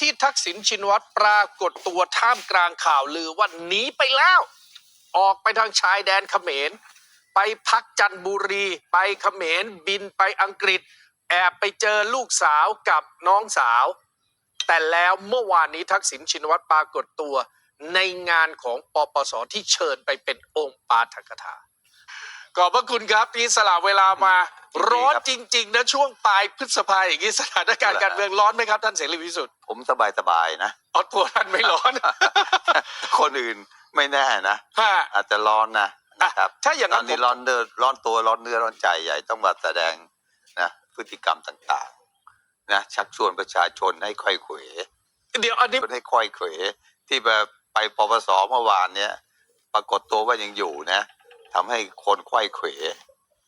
ที่ทักษิณชินวัตรปรากฏตัวท่ามกลางข่าวลือว่าหนีไปแล้ว ออกไปทางชายแดนเขมร ไปพักจันบุรี ไปเขมรบินไปอังกฤษ แอบไปเจอลูกสาวกับน้องสาว แต่แล้วเมื่อวานนี้ทักษิณชินวัตรปรากฏตัวในงานของปปสที่เชิญไปเป็นองค์ปาฐกถา ขอบพระคุณครับที่สละเวลามาร้อนจริง ๆ นะ ช่วงปลายพฤษภาอย่างนี้สถานการณ์การเมืองร้อนไหมครับท่านเสรีพิสุทธิ์ผมสบายสบายๆนะเอาตัวท่านไม่ร้อน คนอื่นไม่แน่นะฮะอาจจะร้อนนะนะครับถ้าอย่างตอนั้นนนี้ผมร้อนเนื้อร้อนตัวร้อนเนื้อร้อนใจใหญ่ต้องมาแสดงนะพฤติกรรมต่างๆนะชักชวนประชาชนให้ค่อยเขวเดี๋ยวอันนี้ชวนให้ค่อยเขวที่แบบไปปปสเมื่อวานเนี้ยปรากฏตัวว่ายังอยู่นะ ทำให้คนค่อยเขว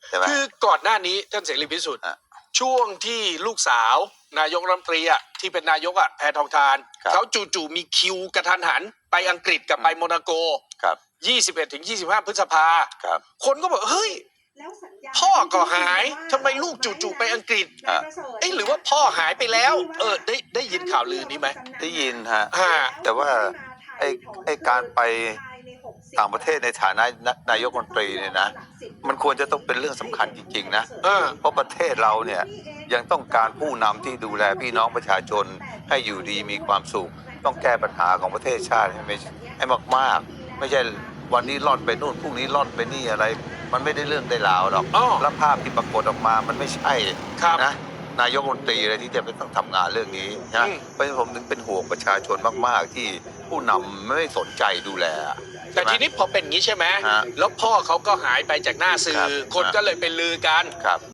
ใช่ไหม คือก่อนหน้านี้ท่านเสรีพิสุทธิ์อะช่วงที่ลูกสาว นายกรัฐมนตรีอะที่เป็นนายกอะแพทองทานครับ เขาจู่ๆมีคิวกระทันหัน ไปอังกฤษกับไปโมนาโก ครับ21ถึง25 พฤษภา ครับ คนก็บอกเฮ้ย พ่อก็หายทำไมลูกจู่ๆไปอังกฤษอะ เอ๊ะหรือว่าพ่อหายไปแล้ว เออ ได้ได้ยินข่าวลือนี้ไหม ได้ยินฮะ ฮะ แต่ว่า ไอ้ไอ้การไป ต่างประเทศในฐานะนายกรัฐมนตรีเนี่ยนะ มันควรจะต้องเป็นเรื่องสำคัญจริง ๆ นะ เออ เพราะประเทศเราเนี่ยยังต้องการผู้นำที่ดูแลพี่น้องประชาชนให้อยู่ดีมีความสุข ต้องแก้ปัญหาของประเทศชาติให้ไม่ให้มากๆ ไม่ใช่วันนี้ล่อนไปนู่นพรุ่งนี้ล่อนไปนี่อะไร มันไม่ได้เรื่องได้ราวหรอกอ้อแล้วภาพที่ปรากฏออกมามันไม่ใช่ครับนะนายกรัฐมนตรีเลยที่จะไปต้องทำงานเรื่องนี้นะอืมเพราะฉะนั้นผมถึงเป็นห่วงประชาชนมาก ๆ ที่ ผู้นำไม่สนใจดูแล แต่ใช่ไหมทีนี้พอเป็นอย่างนี้ใช่ไหมฮะแล้วพ่อเขาก็หายไปจากหน้าสื่อ ครับคนก็เลยไปลือกัน ครับ